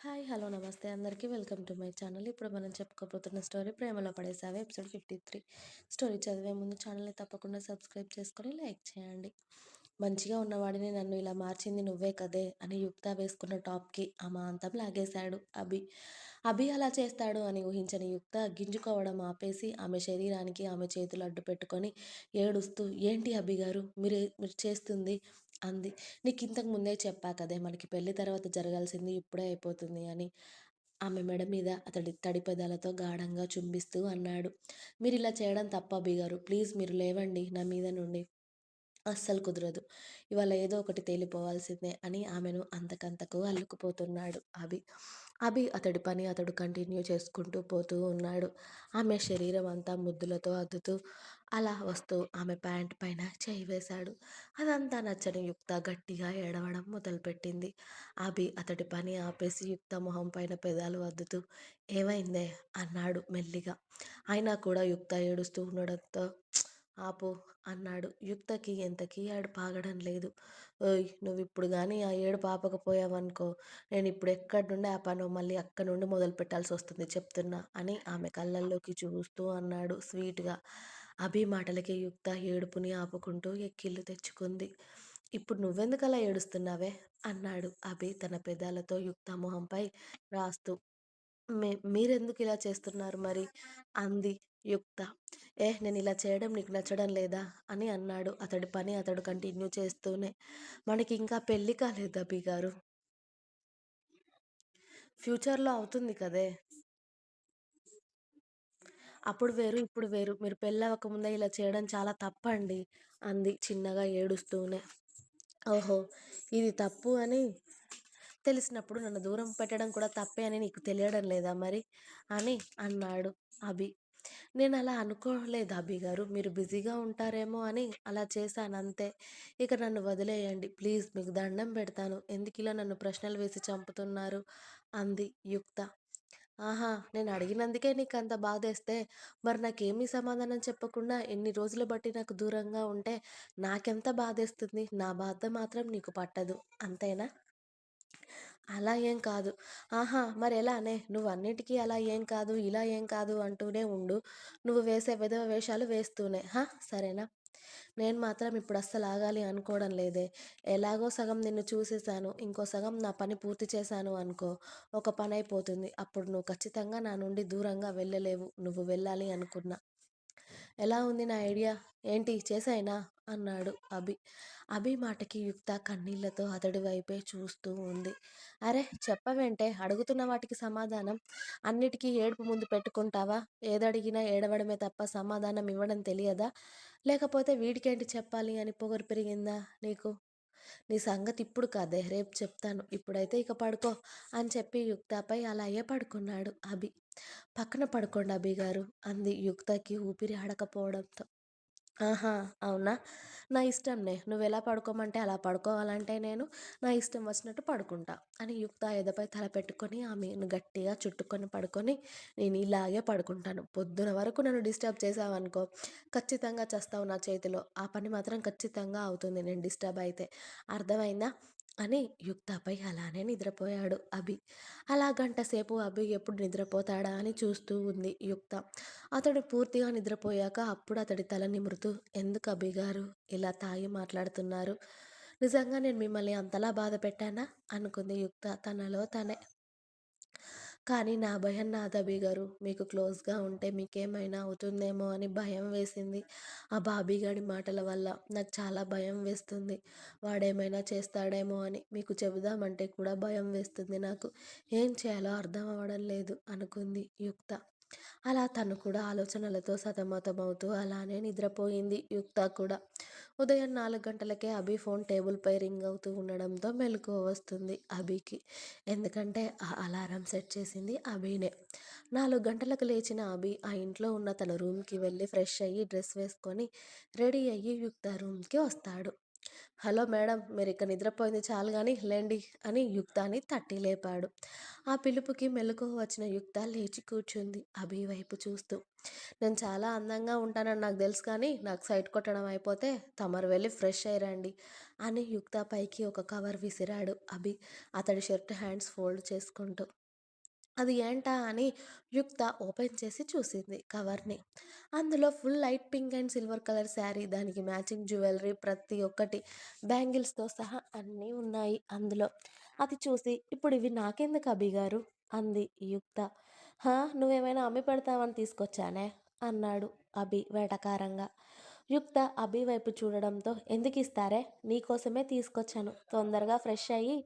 Hi hello నమస్తే అందరికీ. Welcome to my channel. ఇప్పుడు మనం చెప్పుకోబోతున్న స్టోరీ ప్రేమలో పడేసావి ఎపిసోడ్ ఫిఫ్టీ త్రీ. స్టోరీ చదివే ముందు ఛానల్ని తప్పకుండా సబ్స్క్రైబ్ చేసుకొని లైక్ చేయండి. మంచిగా ఉన్నవాడిని నన్ను ఇలా మార్చింది నువ్వే కదే అని యుక్త వేసుకున్న టాప్కి అమాంతం లాగేశాడు అభి. అభి అలా చేస్తాడు అని ఊహించని యుక్త గింజుకోవడం ఆపేసి ఆమె శరీరానికి ఆమె చేతులు అడ్డు పెట్టుకొని ఏడుస్తూ ఏంటి అభి గారు? మీరు మీరు చేస్తుంది అంది. నీకు ఇంతకు ముందే చెప్పా కదే మనకి పెళ్ళి తర్వాత జరగాల్సింది ఇప్పుడే అయిపోతుంది అని ఆమె మెడ మీద అతడి తడి పెదాలతో గాఢంగా చుంబిస్తూ అన్నాడు. మీరు ఇలా చేయడం తప్ప అభి ప్లీజ్ మీరు లేవండి నా మీద నుండి. అస్సలు కుదరదు. ఇవాళ ఏదో ఒకటి తేలిపోవాల్సిందే అని ఆమెను అంతకంతకు అల్లుకుపోతున్నాడు అభి. అభి అతడి పని అతడు కంటిన్యూ చేసుకుంటూ పోతూ ఉన్నాడు. ఆమె శరీరం అంతా ముద్దులతో అద్దుతూ అలా వస్తూ ఆమె ప్యాంట్ పైన చేయి వేశాడు. అదంతా నచ్చని యుక్త గట్టిగా ఏడవడం మొదలుపెట్టింది. అభి అతడి పని ఆపేసి యుక్త మొహం పైన పెదాలు అద్దుతూ ఏమైందే? అన్నాడు మెల్లిగా. అయినా కూడా యుక్త ఏడుస్తూ ఉండడంతో ఆపు అన్నాడు. యుక్తకి ఎంతకీ ఏడు పాగడం లేదు. ఓయ్ నువ్వు ఇప్పుడు కానీ ఆ ఏడు పాపకపోయావనుకో నేను ఇప్పుడు ఎక్కడి నుండి ఆపానో మళ్ళీ అక్కడి నుండి మొదలు పెట్టాల్సి వస్తుంది చెప్తున్నా అని ఆమె కళ్ళల్లోకి చూస్తూ అన్నాడు స్వీట్గా. అభి మాటలకి యుక్త ఏడుపుని ఆపుకుంటూ ఎక్కిళ్ళు తెచ్చుకుంది. ఇప్పుడు నువ్వెందుకు అలా ఏడుస్తున్నావే? అన్నాడు అభి తన పెదాలతో యుక్త మొహంపై రాస్తూ. మే మీరెందుకు ఇలా చేస్తున్నారు మరి? అంది యుక్త. ఏ నేను ఇలా చేయడం నీకు నచ్చడం లేదా? అని అన్నాడు. అతడి పని అతడు కంటిన్యూ చేస్తూనే. మనకి ఇంకా పెళ్ళి కాలేదు అభి గారు. ఫ్యూచర్లో అవుతుంది కదే? అప్పుడు వేరు ఇప్పుడు వేరు. మీరు పెళ్ళవకముందే ఇలా చేయడం చాలా తప్పండి అంది చిన్నగా ఏడుస్తూనే. ఓహో ఇది తప్పు అని తెలిసినప్పుడు నన్ను దూరం పెట్టడం కూడా తప్పే అని నీకు తెలియడం లేదా మరి? అని అన్నాడు అభి. నేను అలా అనుకోలేదు అభి గారు. మీరు బిజీగా ఉంటారేమో అని అలా చేశాను అంతే. ఇక నన్ను వదిలేయండి. ప్లీజ్ మీకు దండం పెడతాను. ఎందుకు ఇలా నన్ను ప్రశ్నలు వేసి చంపుతున్నారు? అంది యుక్త. ఆహా నేను అడిగినందుకే నీకు అంత బాధేస్తే మరి నాకేమీ సమాధానం చెప్పకుండా ఎన్ని రోజులు బట్టి నాకు దూరంగా ఉంటే నాకెంత బాధేస్తుంది? నా బాధ మాత్రం నీకు పట్టదు. అంతేనా? అలా ఏం కాదు. ఆహా! మరి ఎలానే నువ్వు అన్నిటికీ అలా ఏం కాదు ఇలా ఏం కాదు అంటూనే ఉండు. నువ్వు వేసే విధవ వేషాలు వేస్తూనే. హా! సరేనా? నేను మాత్రం ఇప్పుడు అస్సలు ఆగాలి అనుకోవడం లేదే. ఎలాగో సగం నిన్ను చూసేసాను ఇంకో సగం నా పని పూర్తి చేశాను అనుకో. ఒక పని అయిపోతుంది. అప్పుడు నువ్వు ఖచ్చితంగా నా నుండి దూరంగా వెళ్ళలేవు. నువ్వు వెళ్ళాలి అనుకున్నా. ఎలా ఉంది నా ఐడియా? ఏంటి? చేసాయినా అన్నాడు అభి. అభి మాటకి యుక్త కన్నీళ్ళతో అతడి వైపే చూస్తూ ఉంది. అరే చెప్పవేంటే అడుగుతున్న వాటికి సమాధానం. అన్నిటికీ ఏడుపు ముందు పెట్టుకుంటావా? ఏదడిగినా ఏడవడమే తప్ప సమాధానం ఇవ్వడం తెలియదా? లేకపోతే వీడికేంటి చెప్పాలి అని పొగరు పెరిగిందా నీకు? నీ సంగతి ఇప్పుడు కాదే రేపు చెప్తాను. ఇప్పుడైతే ఇక పడుకో అని చెప్పి యుక్తపై అలాగే పడుకున్నాడు అభి. పక్కన పడుకోండి అభి గారు అంది యుక్తకి ఊపిరి ఆడకపోవడంతో. ఆహా! అవునా? నా ఇష్టంలే. నువ్వెలా పడుకోమంటే అలా పడుకోవాలంటే నేను నా ఇష్టం వచ్చినట్టు పడుకుంటా అని యుక్త ఎదపై తల పెట్టుకొని ఆమెను గట్టిగా చుట్టుకొని పడుకొని నేను ఇలాగే పడుకుంటాను. పొద్దున వరకు నన్ను డిస్టర్బ్ చేశావనుకో ఖచ్చితంగా చస్తావు నా చేతిలో. ఆ పని మాత్రం ఖచ్చితంగా అవుతుంది నేను డిస్టర్బ్ అయితే. అర్థమైందా? అని యుక్తపై అలానే నిద్రపోయాడు అభి. అలా గంటసేపు అభి ఎప్పుడు నిద్రపోతాడా అని చూస్తూ ఉంది యుక్త. అతడు పూర్తిగా నిద్రపోయాక అప్పుడు అతడి తల నిమురుతూ ఎందుకు అభి గారు ఇలా తాగి మాట్లాడుతున్నారు? నిజంగా నేను మిమ్మల్ని అంతలా బాధ పెట్టానా? అనుకుంది యుక్త తనలో తనే. కానీ నా భయం నాదభి గారు. మీకు క్లోజ్‌గా ఉంటే మీకేమైనా అవుతుందేమో అని భయం వేసింది. ఆ బాబీగాడి మాటల వల్ల నాకు చాలా భయం వేస్తుంది. వాడేమైనా చేస్తాడేమో అని. మీకు చెబుదామంటే కూడా భయం వేస్తుంది నాకు. ఏం చేయాలో అర్థం అవ్వడం లేదు అనుకుంది యుక్త. అలా తను కూడా ఆలోచనలతో సతమతమవుతూ అలానే నిద్రపోయింది యుక్త కూడా. ఉదయం నాలుగు గంటలకే అభి ఫోన్ టేబుల్‌పై రింగ్ అవుతూ ఉండడంతో మెలకువ వస్తుంది అభికి. ఎందుకంటే ఆ అలారం సెట్ చేసింది అభినే. నాలుగు గంటలకు లేచిన అభి ఆ ఇంట్లో ఉన్న తన రూమ్‌కి వెళ్ళి ఫ్రెష్ అయ్యి డ్రెస్ వేసుకొని రెడీ అయ్యి యుక్త రూమ్‌కి వస్తాడు. హలో మేడం మీరు ఇక్కడ నిద్రపోయింది చాలు కానీ లేండి అని యుక్తాని తట్టి లేపాడు. ఆ పిలుపుకి మెలకువ వచ్చిన యుక్త లేచి కూర్చుంది అభి వైపు చూస్తూ. నేను చాలా అందంగా ఉంటానని నాకు తెలుసు కానీ నాకు సైట్ కొట్టడం అయిపోతే తమరు వెళ్ళి ఫ్రెష్ అయ్యిరండి అని యుక్త పైకి ఒక కవర్ విసిరాడు అభి. అతడి షర్ట్ హ్యాండ్స్ ఫోల్డ్ చేసుకుంటూ. అది ఏంటా అని యుక్త ఓపెన్ చేసి చూసింది కవర్ని. అందులో full light pink and silver colour sari దానికి మ్యాచింగ్ జ్యువెలరీ ప్రతి ఒక్కటి బ్యాంగిల్స్తో సహా అన్నీ ఉన్నాయి అందులో. అది చూసి ఇప్పుడు ఇవి నాకెందుకు అభి గారు? అంది యుక్త. హా నువ్వేమైనా అమ్మి పెడతావని తీసుకొచ్చానే? అన్నాడు అభి వేటకారంగా. యుక్త అభి వైపు చూడడంతో ఎందుకు ఇస్తారే? నీకోసమే తీసుకొచ్చాను. తొందరగా ఫ్రెష్ అయ్యి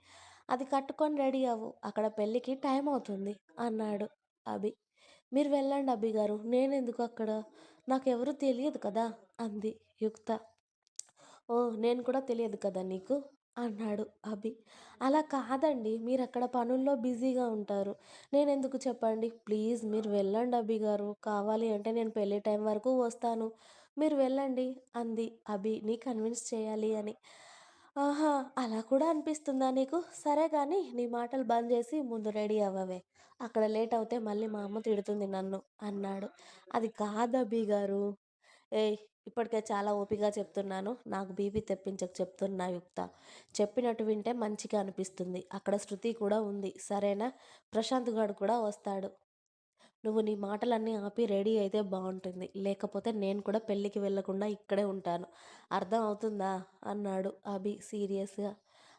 అది కట్టుకొని రెడీ అవ్వు. అక్కడ పెళ్ళికి టైం అవుతుంది అన్నాడు అభి. మీరు వెళ్ళండి అభి గారు నేనెందుకు అక్కడ? నాకెవరు తెలియదు కదా అంది యుక్త. ఓ నేను కూడా తెలియదు కదా నీకు? అన్నాడు అభి. అలా కాదండి మీరు అక్కడ పనుల్లో బిజీగా ఉంటారు. నేను ఎందుకు చెప్పండి? ప్లీజ్ మీరు వెళ్ళండి అభి గారు. కావాలి అంటే నేను పెళ్ళి టైం వరకు వస్తాను. మీరు వెళ్ళండి అంది అభి. నీ కన్విన్స్ చేయాలి అని. ఆహా అలా కూడా అనిపిస్తుందా నీకు? సరే కానీ నీ మాటలు బంద్ చేసి ముందు రెడీ అవ్వవే. అక్కడ లేట్ అవుతే మళ్ళీ మా అమ్మ తిడుతుంది నన్ను అన్నాడు. అది కాదు గారు? ఏయ్ ఇప్పటికే చాలా ఓపికగా చెప్తున్నాను. నాకు బీపీ తెప్పించక చెప్తున్నా యుక్త. చెప్పినట్టు వింటే మంచిగా అనిపిస్తుంది. అక్కడ శృతి కూడా ఉంది. సరేనా? ప్రశాంత్ గారు కూడా వస్తాడు. నువ్వు నీ మాటలన్నీ ఆపి రెడీ అయితే బాగుంటుంది. లేకపోతే నేను కూడా పెళ్ళికి వెళ్ళకుండా ఇక్కడే ఉంటాను. అర్థం అవుతుందా? అన్నాడు అభి సీరియస్గా.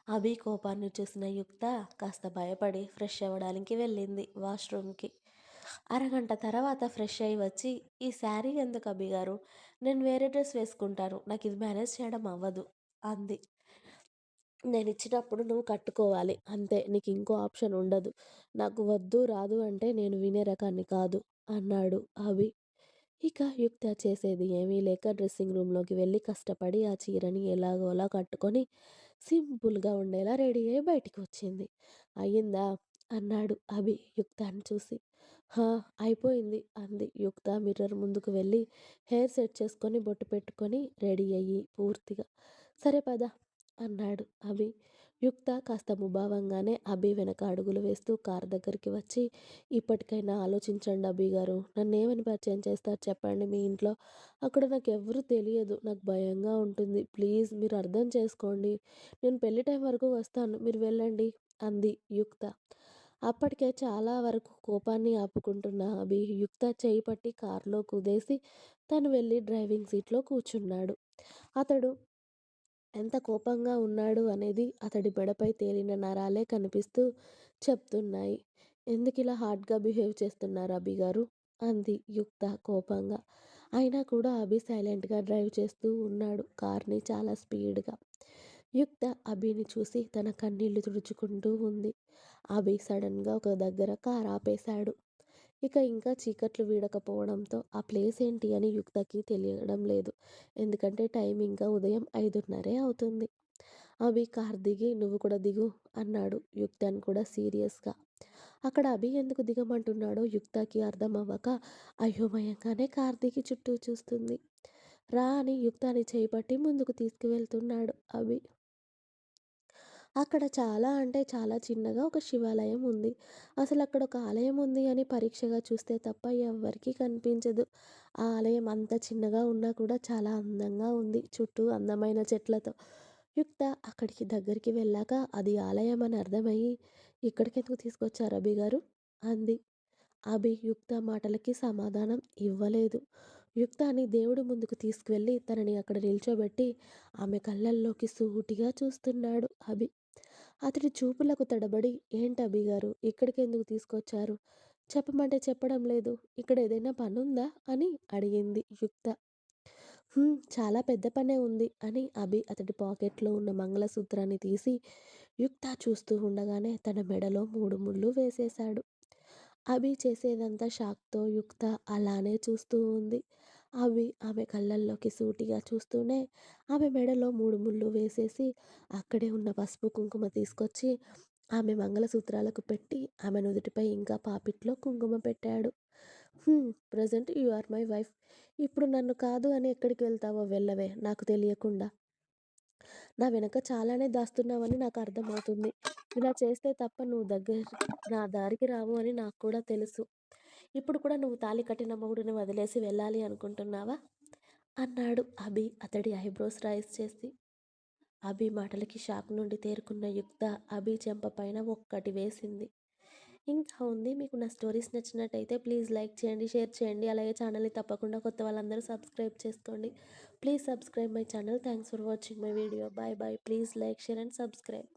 అభి కోపాన్ని చూసిన యుక్త కాస్త భయపడి ఫ్రెష్ అవ్వడానికి వెళ్ళింది వాష్రూమ్కి. అరగంట తర్వాత ఫ్రెష్ అయ్యి వచ్చి ఈ శారీ ఎందుకు అభి గారు? నేను వేరే డ్రెస్ వేసుకుంటాను. నాకు ఇది మేనేజ్ చేయడం అవ్వదు అంది. నేను ఇచ్చినప్పుడు నువ్వు కట్టుకోవాలి. అంతే నీకు ఇంకో ఆప్షన్ ఉండదు. నాకు వద్దు రాదు అంటే నేను వినే రకాన్ని కాదు అన్నాడు అభి. ఇక యుక్త చేసేది ఏమీ లేక డ్రెస్సింగ్ రూమ్లోకి వెళ్ళి కష్టపడి ఆ చీరని ఎలాగోలా కట్టుకొని సింపుల్గా ఉండేలా రెడీ అయ్యి బయటికి వచ్చింది. అయ్యిందా? అన్నాడు అభి యుక్తాన్ని చూసి. హా అయిపోయింది అంది యుక్త మిర్రర్ ముందుకు వెళ్ళి హెయిర్ సెట్ చేసుకొని బొట్టు పెట్టుకొని రెడీ అయ్యి పూర్తిగా. సరే పద. అన్నాడు. అభి యుక్త కాస్త ముభావంగానే అభి వెనక అడుగులు వేస్తూ కార్ దగ్గరికి వచ్చి ఇప్పటికైనా ఆలోచించండి అభి గారు. నన్ను ఏమని పరిచయం చేస్తారు చెప్పండి మీ ఇంట్లో. అక్కడ నాకు ఎవరు తెలియదు. నాకు భయంగా ఉంటుంది. ప్లీజ్ మీరు అర్థం చేసుకోండి. నేను పెళ్ళి టైం వరకు వస్తాను. మీరు వెళ్ళండి అంది యుక్త. అప్పటికే చాలా వరకు కోపాన్ని ఆపుకుంటున్న అభి యుక్త చేయి పట్టి కారులో కుదేసి తను వెళ్ళి డ్రైవింగ్ సీట్లో కూర్చున్నాడు. అతడు ఎంత కోపంగా ఉన్నాడు అనేది అతడి మెడపై తేలిన నరాలే కనిపిస్తూ చెప్తున్నాయి. ఎందుకు ఇలా హార్డ్గా బిహేవ్ చేస్తున్నారు అభి గారు? అంది యుక్త కోపంగా. అయినా కూడా అభి సైలెంట్గా డ్రైవ్ చేస్తూ ఉన్నాడు కార్ని చాలా స్పీడ్గా. యుక్త అభిని చూసి తన కన్నీళ్ళు తుడుచుకుంటూ ఉంది. అభి సడన్గా ఒక దగ్గర కార్ ఆపేశాడు. ఇక ఇంకా చీకట్లు వీడకపోవడంతో ఆ ప్లేస్ ఏంటి అని యుక్తకి తెలియడం లేదు. ఎందుకంటే టైం ఇంకా ఉదయం ఐదున్నరే అవుతుంది. అభి కార్ దిగి నువ్వు కూడా దిగు అన్నాడు యుక్తని కూడా సీరియస్గా. అక్కడ అభి ఎందుకు దిగమంటున్నాడో యుక్తకి అర్థం అవ్వక అయోమయంగానే కార్ దిగి చుట్టూ చూస్తుంది. రా అని యుక్తాన్ని చేపట్టి ముందుకు తీసుకువెళ్తున్నాడు అభి. అక్కడ చాలా అంటే చాలా చిన్నగా ఒక శివాలయం ఉంది. అసలు అక్కడ ఒక ఆలయం ఉంది అని పరీక్షగా చూస్తే తప్ప ఎవ్వరికీ కనిపించదు. ఆ ఆలయం అంత చిన్నగా ఉన్నా కూడా చాలా అందంగా ఉంది. చుట్టూ అందమైన చెట్లతో. యుక్త అక్కడికి దగ్గరికి వెళ్ళాక అది ఆలయం అని అర్థమయ్యి ఇక్కడికి ఎందుకు తీసుకొచ్చారు అభి గారు? అంది. అభి యుక్త మాటలకి సమాధానం ఇవ్వలేదు. యుక్తాని దేవుడి ముందుకు తీసుకువెళ్ళి తనని అక్కడ నిల్చోబెట్టి ఆమె కళ్ళల్లోకి సూటిగా చూస్తున్నాడు అభి. అతడి చూపులకు తడబడి ఏంటి గారు? ఇక్కడికి ఎందుకు తీసుకొచ్చారు? చెప్పమంటే చెప్పడం లేదు. ఇక్కడ ఏదైనా పనుందా? అని అడిగింది యుక్త. చాలా పెద్ద పనే ఉంది అని అభి అతడి పాకెట్లో ఉన్న మంగళసూత్రాన్ని తీసి యుక్త చూస్తూ ఉండగానే తన మెడలో మూడు ముళ్ళు వేసేశాడు. అభి చేసేదంతా షాక్తో యుక్త అలానే చూస్తూ ఉంది. అవి ఆమె కళ్ళల్లోకి సూటిగా చూస్తూనే ఆమె మెడలో మూడు ముళ్ళు వేసేసి అక్కడే ఉన్న పసుపు కుంకుమ తీసుకొచ్చి ఆమె మంగళసూత్రాలకు పెట్టి ఆమె నుదుటిపై ఇంకా పాపిట్లో కుంకుమ పెట్టాడు present you are my wife ఇప్పుడు నన్ను కాదు అని ఎక్కడికి వెళ్తావో వెళ్ళవే నాకు తెలియకుండా నా వెనక చాలానే దాస్తున్నావని నాకు అర్థమవుతుంది. ఇలా చేస్తే తప్ప నువ్వు దగ్గర నా దారికి రావు అని నాకు కూడా తెలుసు. ఇప్పుడు కూడా నువ్వు తాళి కట్టిన మొగుడిని వదిలేసి వెళ్ళాలి అనుకుంటున్నావా? అన్నాడు అభి అతడి ఐబ్రోస్ రైస్ చేసి. అభి మాటలకి షాక్ నుండి తేరుకున్న యుక్త అభి చెంప పైన ఒక్కటి వేసింది. ఇంకా ఉంది. మీకు నా స్టోరీస్ నచ్చినట్టయితే ప్లీజ్ లైక్ చేయండి, షేర్ చేయండి. అలాగే ఛానల్‌ని తప్పకుండా కొత్త వాళ్ళందరూ సబ్స్క్రైబ్ చేసుకోండి. Please subscribe my channel. Thanks for watching my video. Bye bye please like, share and subscribe.